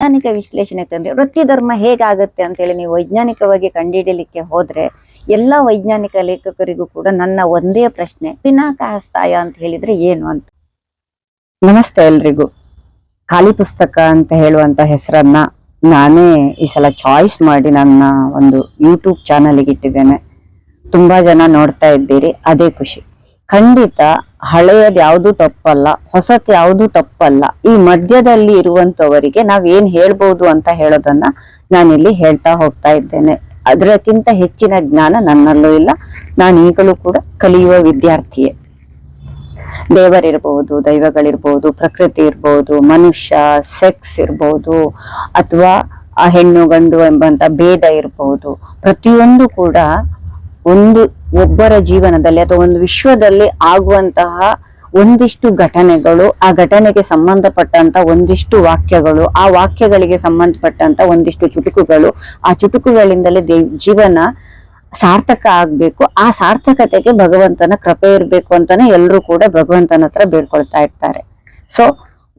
ವೈಜ್ಞಾನಿಕ ವಿಶ್ಲೇಷಣೆ ತಂದ್ರೆ ವೃತ್ತಿ ಧರ್ಮ ಹೇಗಾಗುತ್ತೆ ಅಂತೇಳಿ ನೀವು ವೈಜ್ಞಾನಿಕವಾಗಿ ಕಂಡುಹಿಡಿಯಲಿಕ್ಕೆ ಹೋದ್ರೆ ಎಲ್ಲ ವೈಜ್ಞಾನಿಕ ಲೇಖಕರಿಗೂ ಕೂಡ ನನ್ನ ಒಂದೇ ಪ್ರಶ್ನೆ, ಪಿನಾಕಹಸ್ತಾಯ ಅಂತ ಹೇಳಿದ್ರೆ ಏನು ಅಂತ? ನಮಸ್ತೆ ಎಲ್ರಿಗೂ. ಖಾಲಿ ಪುಸ್ತಕ ಅಂತ ಹೇಳುವಂತ ಹೆಸರನ್ನ ನಾನೇ ಈ ಸಲ ಚಾಯ್ಸ್ ಮಾಡಿ ನನ್ನ ಒಂದು ಯೂಟ್ಯೂಬ್ ಚಾನಲ್ಗೆ ಇಟ್ಟಿದ್ದೇನೆ. ತುಂಬಾ ಜನ ನೋಡ್ತಾ ಇದ್ದೀರಿ, ಅದೇ ಖುಷಿ. ಖಂಡಿತ ಹಳೆಯದ್ ಯಾವುದು ತಪ್ಪಲ್ಲ ಹೊಸತ್ ಯಾವುದು ತಪ್ಪಲ್ಲ. ಈ ಮಧ್ಯದಲ್ಲಿ ಇರುವಂತವರಿಗೆ ನಾವ್ ಏನ್ ಹೇಳ್ಬಹುದು ಅಂತ ಹೇಳೋದನ್ನ ನಾನಿಲ್ಲಿ ಹೇಳ್ತಾ ಹೋಗ್ತಾ ಇದ್ದೇನೆ. ಅದಕ್ಕಿಂತ ಹೆಚ್ಚಿನ ಜ್ಞಾನ ನನ್ನಲ್ಲೂ ಇಲ್ಲ, ನಾನು ಈಗಲೂ ಕೂಡ ಕಲಿಯುವ ವಿದ್ಯಾರ್ಥಿಯೇ. ದೇವರಿರ್ಬಹುದು ದೈವಗಳಿರ್ಬಹುದು ಪ್ರಕೃತಿ ಇರ್ಬಹುದು ಮನುಷ್ಯ, ಸೆಕ್ಸ್ ಇರ್ಬಹುದು ಅಥವಾ ಆ ಹೆಣ್ಣು ಗಂಡು ಎಂಬಂತ ಭೇದ ಇರಬಹುದು ಪ್ರತಿಯೊಂದು ಕೂಡ ಒಂದು ಒಬ್ಬರ ಜೀವನದಲ್ಲಿ ಅಥವಾ ಒಂದು ವಿಶ್ವದಲ್ಲಿ ಆಗುವಂತಹ ಒಂದಿಷ್ಟು ಘಟನೆಗಳು, ಆ ಘಟನೆಗೆ ಸಂಬಂಧಪಟ್ಟಂತ ಒಂದಿಷ್ಟು ವಾಕ್ಯಗಳು, ಆ ವಾಕ್ಯಗಳಿಗೆ ಸಂಬಂಧಪಟ್ಟಂತ ಒಂದಿಷ್ಟು ಚುಟುಕುಗಳು, ಆ ಚುಟುಕುಗಳಿಂದಲೇ ದೇ, ಜೀವನ ಸಾರ್ಥಕ ಆಗ್ಬೇಕು. ಆ ಸಾರ್ಥಕತೆಗೆ ಭಗವಂತನ ಕೃಪೆ ಇರಬೇಕು ಅಂತಾನೆ ಎಲ್ಲರೂ ಕೂಡ ಭಗವಂತನ ಹತ್ರ ಬೇಡ್ಕೊಳ್ತಾ ಇರ್ತಾರೆ. ಸೊ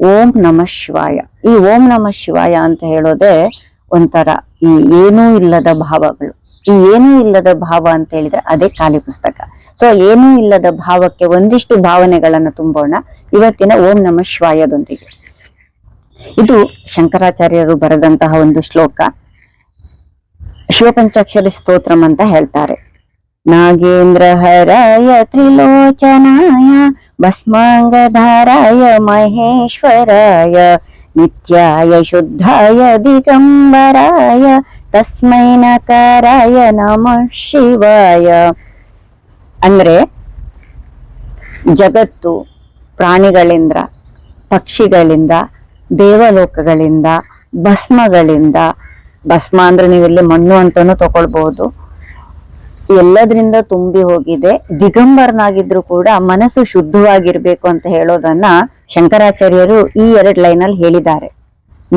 ಓಂ ನಮ ಶಿವಾಯ. ಈ ಓಂ ನಮ ಶಿವಾಯ ಅಂತ ಹೇಳೋದೇ ಒಂಥರ ಈ ಏನೂ ಇಲ್ಲದ ಭಾವಗಳು. ಈ ಏನೂ ಇಲ್ಲದ ಭಾವ ಅಂತ ಹೇಳಿದ್ರೆ ಅದೇ ಖಾಲಿ ಪುಸ್ತಕ. ಸೊ ಏನೂ ಇಲ್ಲದ ಭಾವಕ್ಕೆ ಒಂದಿಷ್ಟು ಭಾವನೆಗಳನ್ನ ತುಂಬೋಣ. ಇವತ್ತಿನ ಓಂ ನಮ ಶ್ವಾಯದೊಂದಿಗೆ. ಇದು ಶಂಕರಾಚಾರ್ಯರು ಬರೆದಂತಹ ಒಂದು ಶ್ಲೋಕ. ಶಿವಪಂಚಾಕ್ಷರಿ ಸ್ತೋತ್ರಂ ಅಂತ ಹೇಳ್ತಾರೆ. ನಾಗೇಂದ್ರ ಹರಾಯ ತ್ರಿಲೋಚನಾಯ ಭಸ್ಮಾಂಗಧಾರಾಯ ಮಹೇಶ್ವರಾಯ ನಿತ್ಯಾಯ ಶುದ್ಧಾಯ ದಿಗಂಬರಾಯ ತಸ್ಮೈ ನಕಾರಾಯ नमः ಶಿವಾಯ ಅಂದ್ರೆ ಜಗತ್ತು ಪ್ರಾಣಿಗಳಿಂದ, ಪಕ್ಷಿಗಳಿಂದ, ದೇವಲೋಕಗಳಿಂದ, ಭಸ್ಮಗಳಿಂದ, ಭಸ್ಮ ಅಂದ್ರೆ ನೀವಿಲ್ಲಿ ಮಣ್ಣು ಅಂತಾನು ತಗೊಳ್ಬಹುದು ಎಲ್ಲದರಿಂದ ತುಂಬಿ ಹೋಗಿದೆ. ದಿಗಂಬರನಾಗಿದ್ರು ಕೂಡ ಮನಸ್ಸು ಶುದ್ಧವಾಗಿರ್ಬೇಕು ಅಂತ ಹೇಳೋದನ್ನ ಶಂಕರಾಚಾರ್ಯರು ಈ ಎರಡ್ ಲೈನ್ ಅಲ್ಲಿ ಹೇಳಿದ್ದಾರೆ.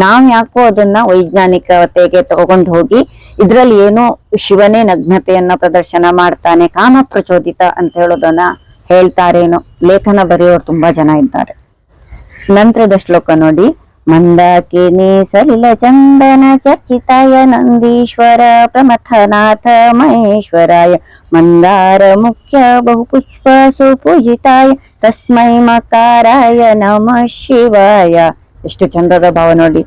ನಾವು ಯಾಕೋ ಅದನ್ನ ವೈಜ್ಞಾನಿಕತೆಗೆ ತಗೊಂಡು ಹೋಗಿ ಇದ್ರಲ್ಲಿ ಏನೋ ಶಿವನೇ ನಗ್ನತೆಯನ್ನ ಪ್ರದರ್ಶನ ಮಾಡ್ತಾನೆ, ಕಾಮ ಪ್ರಚೋದಿತ ಅಂತ ಹೇಳೋದನ್ನ ಹೇಳ್ತಾರೇನೋ. ಲೇಖನ ಬರೆಯೋರು ತುಂಬಾ ಜನ ಇದ್ದಾರೆ. ನಂತರದ ಶ್ಲೋಕ ನೋಡಿ. ಮಂದಾಕಿನಿ ಸಲಿಲ ಚಂದನ ಚರ್ಚಿತಾಯ ನಂದೀಶ್ವರ ಪ್ರಮಥನಾಥ ಮಹೇಶ್ವರಾಯ. ಮಂದಾರ ಮುಖ್ಯ ಬಹುಪುಷ್ಪ ಸುಪೂಜಿತಾಯ. ತಸ್ಮೈ ಮಕಾರಾಯ ನಮ ಶಿವಾಯ. ಎಷ್ಟು ಚಂದದ ಭಾವ ನೋಡಿ.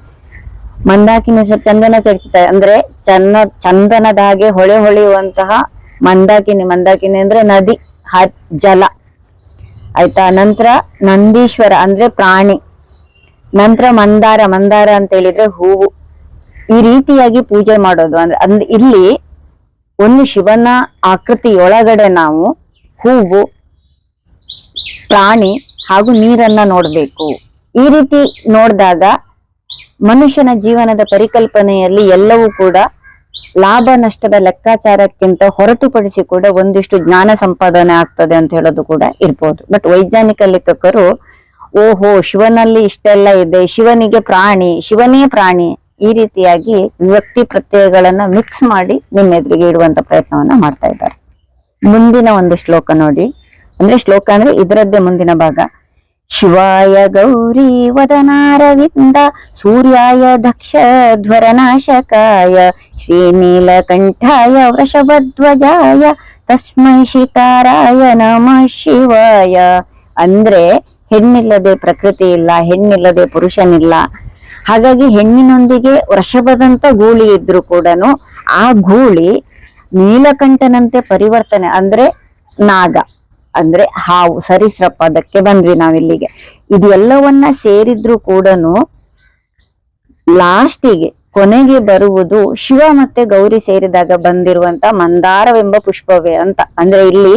ಮಂದಾಕಿನಿ ಚಂದನ ಚರ್ಚಿತಾಯ. ಅಂದ್ರೆ ಚನ್ನ ಚಂದನದ ಹಾಗೆ ಹೊಳೆ ಹೊಳೆಯುವಂತಹ ಮಂದಾಕಿನಿ. ಮಂದಾಕಿನಿ ಅಂದ್ರೆ ನದಿ, ಹ, ಜಲ. ಆಯ್ತಾ? ನಂತರ ನಂದೀಶ್ವರ ಅಂದ್ರೆ ಪ್ರಾಣಿ. ನಂತರ ಮಂದಾರ ಮಂದಾರ ಅಂತ ಹೇಳಿದ್ರೆ ಹೂವು. ಈ ರೀತಿಯಾಗಿ ಪೂಜೆ ಮಾಡೋದು ಅಂದ್ರೆ ಅಂದ್ರೆ ಇಲ್ಲಿ ಒಂದು ಶಿವನ ಆಕೃತಿಯೊಳಗಡೆ ನಾವು ಹೂವು, ಪ್ರಾಣಿ ಹಾಗೂ ನೀರನ್ನ ನೋಡ್ಬೇಕು. ಈ ರೀತಿ ನೋಡಿದಾಗ ಮನುಷ್ಯನ ಜೀವನದ ಪರಿಕಲ್ಪನೆಯಲ್ಲಿ ಎಲ್ಲವೂ ಕೂಡ ಲಾಭ ನಷ್ಟದ ಲೆಕ್ಕಾಚಾರಕ್ಕಿಂತ ಹೊರತುಪಡಿಸಿ ಕೂಡ ಒಂದಿಷ್ಟು ಜ್ಞಾನ ಸಂಪಾದನೆ ಆಗ್ತದೆ ಅಂತ ಹೇಳೋದು ಕೂಡ ಇರ್ಬೋದು. ಬಟ್ ವೈಜ್ಞಾನಿಕ ಲೇಖಕರು ಓಹೋ, ಶಿವನಲ್ಲಿ ಇಷ್ಟೆಲ್ಲ ಇದೆ. ಶಿವನಿಗೆ ಪ್ರಾಣಿ, ಶಿವನೇ ಪ್ರಾಣಿ. ಈ ರೀತಿಯಾಗಿ ವ್ಯಕ್ತಿ ಪ್ರತ್ಯಯಗಳನ್ನ ಮಿಕ್ಸ್ ಮಾಡಿ ನಿಮ್ಮ ಎದುರಿಗೆ ಇಡುವಂತ ಪ್ರಯತ್ನವನ್ನ ಮಾಡ್ತಾ ಇದ್ದಾರೆ. ಮುಂದಿನ ಒಂದು ಶ್ಲೋಕ ನೋಡಿ. ಅಂದ್ರೆ ಶ್ಲೋಕ ಅಂದ್ರೆ ಇದರದ್ದೇ ಮುಂದಿನ ಭಾಗ. ಶಿವಾಯ ಗೌರಿ ವದನಾರವಿಂದ, ಸೂರ್ಯಾಯ ದಕ್ಷ ಧ್ವರನಾಶಕಾಯ ಶ್ರೀನೀಲಕಂಠಾಯ ವೃಷಭಧ್ವಜಾಯ, ತಸ್ಮೈ ಶಿತಾರಾಯ ನಮ ಶಿವಾಯ. ಅಂದ್ರೆ ಹೆಣ್ಣಿಲ್ಲದೆ ಪ್ರಕೃತಿ ಇಲ್ಲ, ಹೆಣ್ಣಿಲ್ಲದೆ ಪುರುಷನಿಲ್ಲ. ಹಾಗಾಗಿ ಹೆಣ್ಣಿನೊಂದಿಗೆ ವೃಷಭದಂತ ಗೂಳಿ ಇದ್ರು ಕೂಡ ಆ ಗೂಳಿ ನೀಲಕಂಠನಂತೆ ಪರಿವರ್ತನೆ, ಅಂದ್ರೆ ನಾಗ, ಅಂದ್ರೆ ಹಾವು ಸರಿಸ್ರಪ್ಪ ಅದಕ್ಕೆ ಬಂದ್ವಿ ನಾವಿಲ್ಲಿಗೆ. ಇದೆಲ್ಲವನ್ನ ಸೇರಿದ್ರು ಕೂಡ ಲಾಸ್ಟಿಗೆ ಕೊನೆಗೆ ಬರುವುದು ಶಿವ ಮತ್ತೆ ಗೌರಿ ಸೇರಿದಾಗ ಬಂದಿರುವಂತ ಮಂದಾರವೆಂಬ ಪುಷ್ಪವೇ ಅಂತ. ಅಂದ್ರೆ ಇಲ್ಲಿ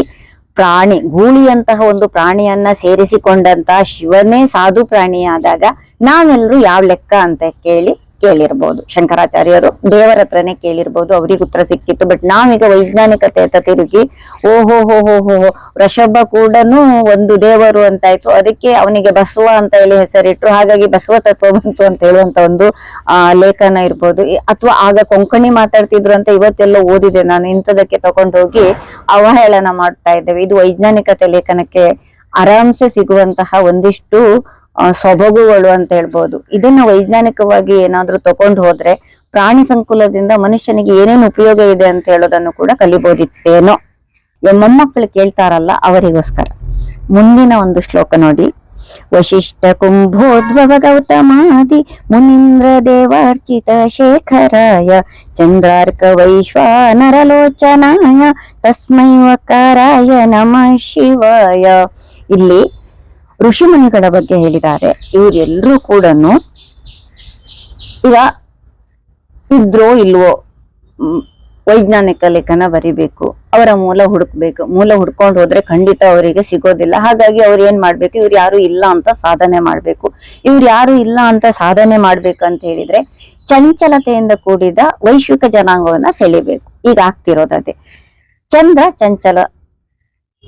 ಪ್ರಾಣಿ ಗೂಳಿಯಂತಹ ಒಂದು ಪ್ರಾಣಿಯನ್ನ ಸೇರಿಸಿಕೊಂಡಂತ ಶಿವನೇ ಸಾಧು ಪ್ರಾಣಿಯಾದಾಗ ನಾವೆಲ್ಲರೂ ಯಾವ ಲೆಕ್ಕ ಅಂತ ಕೇಳಿ ಕೇಳಿರ್ಬೋದು. ಶಂಕರಾಚಾರ್ಯರು ದೇವರ ಹತ್ರನೇ ಕೇಳಿರ್ಬಹುದು ಅವ್ರಿಗೆ ಉತ್ತರ ಸಿಕ್ಕಿತ್ತು. ಬಟ್ ನಾವೀಗ ವೈಜ್ಞಾನಿಕತೆ ಅಂತ ತಿರುಗಿ, ಓಹೋ, ಹೋ ಹೋ ಹೋ ವೃಷಭ ಕೂಡ ಒಂದು ದೇವರು ಅಂತಾಯ್ತು ಅದಕ್ಕೆ ಅವನಿಗೆ ಬಸವ ಅಂತ ಹೇಳಿ ಹೆಸರಿಟ್ರು. ಹಾಗಾಗಿ ಬಸವ ತತ್ವ ಬಂತು ಅಂತ ಹೇಳುವಂತ ಒಂದು, ಆ, ಲೇಖನ ಇರ್ಬೋದು. ಅಥವಾ ಆಗ ಕೊಂಕಣಿ ಮಾತಾಡ್ತಿದ್ರು ಅಂತ ಇವತ್ತೆಲ್ಲ ಓದಿದೆ ನಾನು. ಇಂಥದಕ್ಕೆ ತಗೊಂಡೋಗಿ ಅವಹೇಳನ ಮಾಡ್ತಾ ಇದ್ದೇವೆ. ಇದು ವೈಜ್ಞಾನಿಕತೆ ಲೇಖನಕ್ಕೆ ಆರಾಮ್ಸೆ ಸಿಗುವಂತಹ ಒಂದಿಷ್ಟು ಸೊಬಗುಗಳು ಅಂತ ಹೇಳ್ಬೋದು. ಇದನ್ನ ವೈಜ್ಞಾನಿಕವಾಗಿ ಏನಾದ್ರೂ ತಗೊಂಡು ಹೋದ್ರೆ ಪ್ರಾಣಿ ಸಂಕುಲದಿಂದ ಮನುಷ್ಯನಿಗೆ ಏನೇನು ಉಪಯೋಗ ಇದೆ ಅಂತ ಹೇಳೋದನ್ನು ಕೂಡ ಕಲಿಬೋದಿತ್ತೇನೋ. ಮೊಮ್ಮಕ್ಕಳು ಕೇಳ್ತಾರಲ್ಲ ಅವರಿಗೋಸ್ಕರ. ಮುಂದಿನ ಒಂದು ಶ್ಲೋಕ ನೋಡಿ. ವಶಿಷ್ಠ ಕುಂಭೋದ್ಭವ ಗೌತಮಾದಿ ಮುನೀಂದ್ರ ದೇವಾರ್ಚಿತ ಶೇಖರಾಯ ಚಂದ್ರಾರ್ಕ ವೈಶ್ವಾನರಲೋಚನಾಯ ತಸ್ಮೈ ವಕಾರಾಯ ನಮಃ ಶಿವಾಯ. ಇಲ್ಲಿ ಋಷಿಮುನಿಗಳ ಬಗ್ಗೆ ಹೇಳಿದ್ದಾರೆ. ಇವರೆಲ್ಲರೂ ಕೂಡ ಈಗ ಇದ್ರೋ ಇಲ್ವೋ ವೈಜ್ಞಾನಿಕ ಲೇಖನ ಬರಿಬೇಕು, ಅವರ ಮೂಲ ಹುಡುಕ್ಬೇಕು, ಮೂಲ ಹುಡ್ಕೊಂಡು ಹೋದ್ರೆ ಖಂಡಿತ ಅವರಿಗೆ ಸಿಗೋದಿಲ್ಲ. ಹಾಗಾಗಿ ಅವ್ರು ಏನ್ ಮಾಡ್ಬೇಕು, ಇವ್ರು ಯಾರು ಇಲ್ಲ ಅಂತ ಸಾಧನೆ ಮಾಡ್ಬೇಕು. ಇವ್ರು ಯಾರು ಇಲ್ಲ ಅಂತ ಸಾಧನೆ ಮಾಡ್ಬೇಕು ಅಂತ ಹೇಳಿದ್ರೆ ಚಂಚಲತೆಯಿಂದ ಕೂಡಿದ ವೈಶ್ವಿಕ ಜನಾಂಗವನ್ನ ಸೆಳಿಬೇಕು. ಈಗ ಆಗ್ತಿರೋದೇ ಚಂದ್ರ ಚಂಚಲ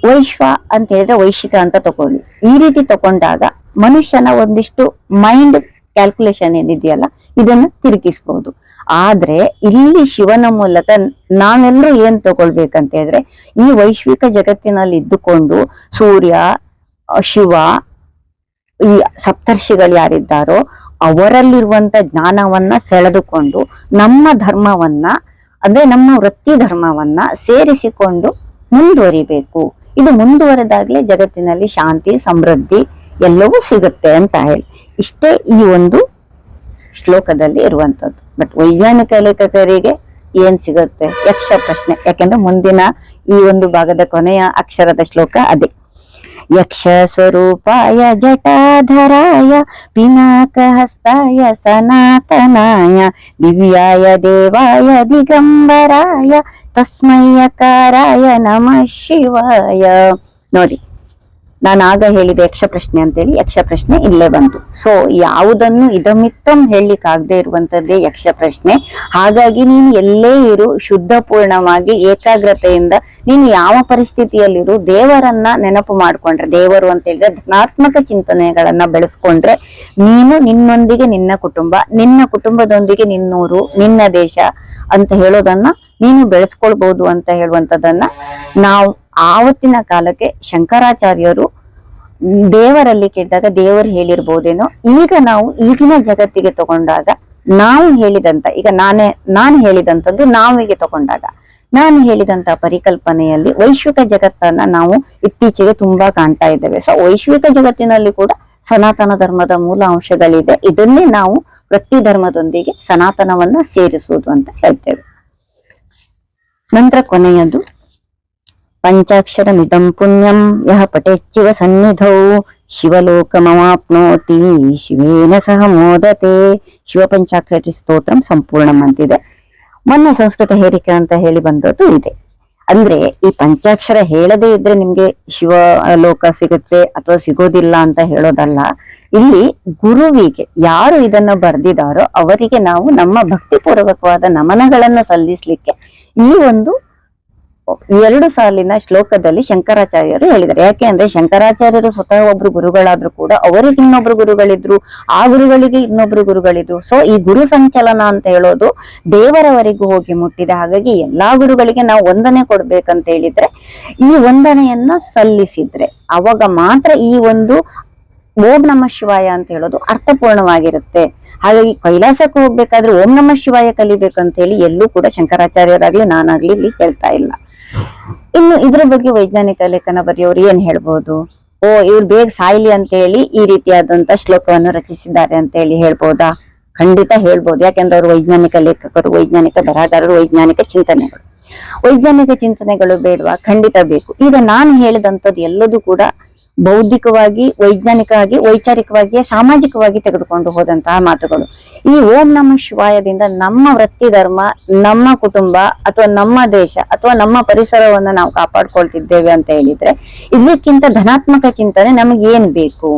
ವೈಶ್ವ ಅಂತ ಹೇಳಿದ್ರೆ ವೈಶಿಕ ಅಂತ ತಗೊಳ್ಳಿ. ಈ ರೀತಿ ತಗೊಂಡಾಗ ಮನುಷ್ಯನ ಒಂದಿಷ್ಟು ಮೈಂಡ್ ಕ್ಯಾಲ್ಕುಲೇಷನ್ ಏನಿದೆಯಲ್ಲ, ಇದನ್ನ ತಿರುಗಿಸ್ಬಹುದು ಆದ್ರೆ ಇಲ್ಲಿ ಶಿವನ ಮೂಲಕ ನಾವೆಲ್ಲರೂ ಏನ್ ತಗೊಳ್ಬೇಕಂತ ಹೇಳಿದ್ರೆ, ಈ ವೈಶ್ವಿಕ ಜಗತ್ತಿನಲ್ಲಿ ಇದ್ದುಕೊಂಡು ಸೂರ್ಯ, ಶಿವ, ಈ ಸಪ್ತರ್ಷಿಗಳು ಯಾರಿದ್ದಾರೋ, ಅವರಲ್ಲಿರುವಂತ ಜ್ಞಾನವನ್ನ ಸೆಳೆದುಕೊಂಡು ನಮ್ಮ ಧರ್ಮವನ್ನ, ಅಂದ್ರೆ ನಮ್ಮ ವೃತ್ತಿ ಧರ್ಮವನ್ನ ಸೇರಿಸಿಕೊಂಡು ಮುಂದುವರಿಬೇಕು. ಇದು ಮುಂದುವರೆದಾಗಲೇ ಜಗತ್ತಿನಲ್ಲಿ ಶಾಂತಿ, ಸಮೃದ್ಧಿ ಎಲ್ಲವೂ ಸಿಗುತ್ತೆ ಅಂತ ಹೇಳಿ. ಇಷ್ಟೇ ಈ ಒಂದು ಶ್ಲೋಕದಲ್ಲಿ ಇರುವಂತದ್ದು ಬಟ್ ವೈಜ್ಞಾನಿಕ ಲೇಖಕರಿಗೆ ಏನ್ ಸಿಗುತ್ತೆ? ಯಕ್ಷ ಪ್ರಶ್ನೆ ಯಾಕೆಂದ್ರೆ ಮುಂದಿನ ಈ ಒಂದು ಭಾಗದ ಕೊನೆಯ ಅಕ್ಷರದ ಶ್ಲೋಕ ಅದೇ. यक्षस्वरूपाय जटाधराय पिनाकहस्ताय सनातनाय दिव्याय देवाय दिगम्बराय तस्मै यकाराय नमः शिवाय ನೋಡಿ ನಾನು ಆಗ ಹೇಳಿದೆ ಯಕ್ಷ ಪ್ರಶ್ನೆ ಅಂತೇಳಿ, ಯಕ್ಷ ಪ್ರಶ್ನೆ ಇಲ್ಲೇ ಬಂತು. ಸೊ ಯಾವುದನ್ನು ಇದಮಿತ್ತಂ ಹೇಳಲಿಕ್ಕಾಗದೆ ಇರುವಂತದ್ದೇ ಯಕ್ಷ ಪ್ರಶ್ನೆ. ಹಾಗಾಗಿ ನೀನು ಎಲ್ಲೇ ಇರು, ಶುದ್ಧ ಪೂರ್ಣವಾಗಿ, ಏಕಾಗ್ರತೆಯಿಂದ ನೀನು ಯಾವ ಪರಿಸ್ಥಿತಿಯಲ್ಲಿರು ದೇವರನ್ನ ನೆನಪು ಮಾಡ್ಕೊಂಡ್ರೆ, ದೇವರು ಅಂತ ಹೇಳಿದ್ರೆ ಧನಾತ್ಮಕ ಚಿಂತನೆಗಳನ್ನ ಬೆಳೆಸ್ಕೊಂಡ್ರೆ, ನೀನು ನಿನ್ನೊಂದಿಗೆ ನಿನ್ನ ಕುಟುಂಬ, ನಿನ್ನ ಕುಟುಂಬದೊಂದಿಗೆ ನಿನ್ನೂರು, ನಿನ್ನ ದೇಶ ಅಂತ ಹೇಳೋದನ್ನ ನೀನು ಬೆಳೆಸ್ಕೊಳ್ಬಹುದು ಅಂತ ಹೇಳುವಂತದನ್ನ ನಾವು ಆವತ್ತಿನ ಕಾಲಕ್ಕೆ ಶಂಕರಾಚಾರ್ಯರು ದೇವರಲ್ಲಿ ಕೇಳಿದಾಗ ದೇವರು ಹೇಳಿರ್ಬೋದೇನೋ, ಈಗ ನಾವು ಈಗಿನ ಜಗತ್ತಿಗೆ ತಗೊಂಡಾಗ ನಾವು ಹೇಳಿದಂತ, ಈಗ ನಾನೇ, ನಾನು ಹೇಳಿದಂಥದ್ದು ನಾವಿಗೆ ತಗೊಂಡಾಗ, ನಾನು ಹೇಳಿದಂತ ಪರಿಕಲ್ಪನೆಯಲ್ಲಿ ವೈಶ್ವಿಕ ಜಗತ್ತನ್ನ ನಾವು ಇತ್ತೀಚೆಗೆ ತುಂಬಾ ಕಾಣ್ತಾ ಇದ್ದೇವೆ. ಸೊ ವೈಶ್ವಿಕ ಜಗತ್ತಿನಲ್ಲಿ ಕೂಡ ಸನಾತನ ಧರ್ಮದ ಮೂಲ ಅಂಶಗಳಿದೆ. ಇದನ್ನೇ ನಾವು ಪ್ರತಿ ಧರ್ಮದೊಂದಿಗೆ ಸನಾತನವನ್ನ ಸೇರಿಸುವುದು ಅಂತ ಹೇಳ್ತೇವೆ. ನಂತರ ಕೊನೆಯದು. ಪಂಚಾಕ್ಷರಮಿದಂ ಪುಣ್ಯಂ ಯಹ ಪಟೇಚ್ಚಿವ ಸನ್ನಿಧೌ ಶಿವಲೋಕಮವಾಪ್ನೋತಿ ಶಿವೇನ ಸಹ ಮೋದತೆ ಶಿವ ಪಂಚಾಕ್ಷರಿ ಸ್ತೋತ್ರಂ ಸಂಪೂರ್ಣಂ ಅಂತಿದೆ ಮೊನ್ನೆ ಸಂಸ್ಕೃತ ಹೇರಿಕೆ ಅಂತ ಹೇಳಿ ಬಂದದ್ದು ಇದೆ. ಅಂದ್ರೆ ಈ ಪಂಚಾಕ್ಷರ ಹೇಳದೇ ಇದ್ರೆ ನಿಮ್ಗೆ ಶಿವ ಲೋಕ ಸಿಗುತ್ತೆ ಅಥವಾ ಸಿಗೋದಿಲ್ಲ ಅಂತ ಹೇಳೋದಲ್ಲ. ಇಲ್ಲಿ ಗುರುವಿಗೆ ಯಾರು ಇದನ್ನ ಬರ್ದಿದಾರೋ ಅವರಿಗೆ ನಾವು ನಮ್ಮ ಭಕ್ತಿಪೂರ್ವಕವಾದ ನಮನಗಳನ್ನ ಸಲ್ಲಿಸ್ಲಿಕ್ಕೆ ಈ ಒಂದು ಎರಡು ಸಾಲಿನ ಶ್ಲೋಕದಲ್ಲಿ ಶಂಕರಾಚಾರ್ಯರು ಹೇಳಿದ್ದಾರೆ. ಯಾಕೆ ಅಂದ್ರೆ ಶಂಕರಾಚಾರ್ಯರು ಸ್ವತಃ ಒಬ್ರು ಗುರುಗಳಾದ್ರು ಕೂಡ ಅವರಿಗೆ ಇನ್ನೊಬ್ರು ಗುರುಗಳಿದ್ರು, ಆ ಗುರುಗಳಿಗೆ ಇನ್ನೊಬ್ರು ಗುರುಗಳಿದ್ರು. ಸೊ ಈ ಗುರು ಸಂಚಲನ ಅಂತ ಹೇಳೋದು ದೇವರವರೆಗೂ ಹೋಗಿ ಮುಟ್ಟಿದೆ. ಹಾಗಾಗಿ ಎಲ್ಲಾ ಗುರುಗಳಿಗೆ ನಾವು ವಂದನೆ ಕೊಡ್ಬೇಕಂತ ಹೇಳಿದ್ರೆ, ಈ ವಂದನೆಯನ್ನ ಸಲ್ಲಿಸಿದ್ರೆ ಅವಾಗ ಮಾತ್ರ ಈ ಒಂದು ಓಂ ನಮ ಶಿವಾಯ ಅಂತ ಹೇಳೋದು ಅರ್ಥಪೂರ್ಣವಾಗಿರುತ್ತೆ. ಹಾಗಾಗಿ ಕೈಲಾಸಕ್ಕೆ ಹೋಗ್ಬೇಕಾದ್ರೆ ಓಂ ನಮ ಶಿವಾಯ ಕಲಿಬೇಕಂತ ಹೇಳಿ ಎಲ್ಲೂ ಕೂಡ ಶಂಕರಾಚಾರ್ಯರಾಗ್ಲಿ ನಾನಾಗ್ಲಿ ಇಲ್ಲಿ ಹೇಳ್ತಾ ಇಲ್ಲ. ಇನ್ನು ಇದ್ರ ಬಗ್ಗೆ ವೈಜ್ಞಾನಿಕ ಲೇಖನ ಬರೆಯೋರು ಏನ್ ಹೇಳ್ಬೋದು? ಓ, ಇವ್ರು ಬೇಗ ಸಾಯ್ಲಿ ಅಂತ ಹೇಳಿ ಈ ರೀತಿಯಾದಂತ ಶ್ಲೋಕವನ್ನು ರಚಿಸಿದ್ದಾರೆ ಅಂತ ಹೇಳಿ ಹೇಳ್ಬೋದಾ? ಖಂಡಿತ ಹೇಳ್ಬೋದು. ಯಾಕೆಂದ್ರೆ ಅವರು ವೈಜ್ಞಾನಿಕ ಲೇಖಕರು, ವೈಜ್ಞಾನಿಕ ಬರಹಗಾರರು, ವೈಜ್ಞಾನಿಕ ಚಿಂತನೆಗಳು. ವೈಜ್ಞಾನಿಕ ಚಿಂತನೆಗಳು ಬೇಡವಾ? ಖಂಡಿತ ಬೇಕು. ಈಗ ನಾನು ಹೇಳಿದಂಥದ್ದು ಎಲ್ಲದೂ ಕೂಡ ಬೌದ್ಧಿಕವಾಗಿ, ವೈಜ್ಞಾನಿಕವಾಗಿ ವೈಚಾರಿಕವಾಗಿ ಸಾಮಾಜಿಕವಾಗಿ ತೆಗೆದುಕೊಂಡು ಹೋದಂತಹ ಮಾತುಗಳು. ಈ ಓಂ ನಮ ಶಿವಾಯದಿಂದ ನಮ್ಮ ವೃತ್ತಿ ಧರ್ಮ, ನಮ್ಮ ಕುಟುಂಬ ಅಥವಾ ನಮ್ಮ ದೇಶ ಅಥವಾ ನಮ್ಮ ಪರಿಸರವನ್ನ ನಾವು ಕಾಪಾಡ್ಕೊಳ್ತಿದ್ದೇವೆ ಅಂತ ಹೇಳಿದ್ರೆ ಇದಕ್ಕಿಂತ ಧನಾತ್ಮಕ ಚಿಂತನೆ ನಮಗೆ ಏನ್ ಬೇಕು?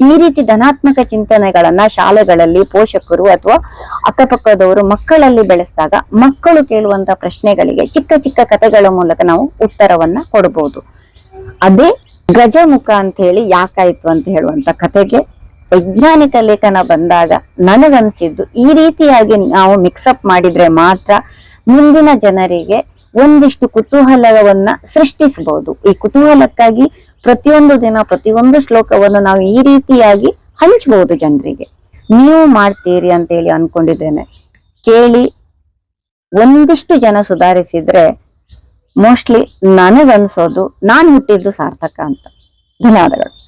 ಈ ರೀತಿ ಧನಾತ್ಮಕ ಚಿಂತನೆಗಳನ್ನ ಶಾಲೆಗಳಲ್ಲಿ ಪೋಷಕರು ಅಥವಾ ಅಕ್ಕಪಕ್ಕದವರು ಮಕ್ಕಳಲ್ಲಿ ಬೆಳೆಸಿದಾಗ ಮಕ್ಕಳು ಕೇಳುವಂತ ಪ್ರಶ್ನೆಗಳಿಗೆ ಚಿಕ್ಕ ಚಿಕ್ಕ ಕಥೆಗಳ ಮೂಲಕ ನಾವು ಉತ್ತರವನ್ನ ಕೊಡಬಹುದು ಅದೇ ಗಜಮುಖ ಅಂತ ಹೇಳಿ ಯಾಕಾಯ್ತು ಅಂತ ಹೇಳುವಂತ ಕಥೆಗೆ ವೈಜ್ಞಾನಿಕ ಲೇಖನ ಬಂದಾಗ ನನಗನ್ಸಿದ್ದು ಈ ರೀತಿಯಾಗಿ ನಾವು ಮಿಕ್ಸಪ್ ಮಾಡಿದ್ರೆ ಮಾತ್ರ ಮುಂದಿನ ಜನರಿಗೆ ಒಂದಿಷ್ಟು ಕುತೂಹಲವನ್ನ ಸೃಷ್ಟಿಸಬಹುದು. ಈ ಕುತೂಹಲಕ್ಕಾಗಿ ಪ್ರತಿಯೊಂದು ದಿನ, ಪ್ರತಿಯೊಂದು ಶ್ಲೋಕವನ್ನು ನಾವು ಈ ರೀತಿಯಾಗಿ ಹಂಚಬಹುದು ಜನರಿಗೆ. ನೀವು ಮಾಡ್ತೀರಿ ಅಂತ ಹೇಳಿ ಅನ್ಕೊಂಡಿದ್ದೇನೆ. ಕೇಳಿ, ಒಂದಿಷ್ಟು ಜನ ಸುಧಾರಿಸಿದ್ರೆ ಮೋಸ್ಟ್ಲಿ ನನಗನ್ಸೋದು ನಾನು ಹುಟ್ಟಿದ್ದು ಸಾರ್ಥಕ ಅಂತ. ಧನ್ಯವಾದಗಳು.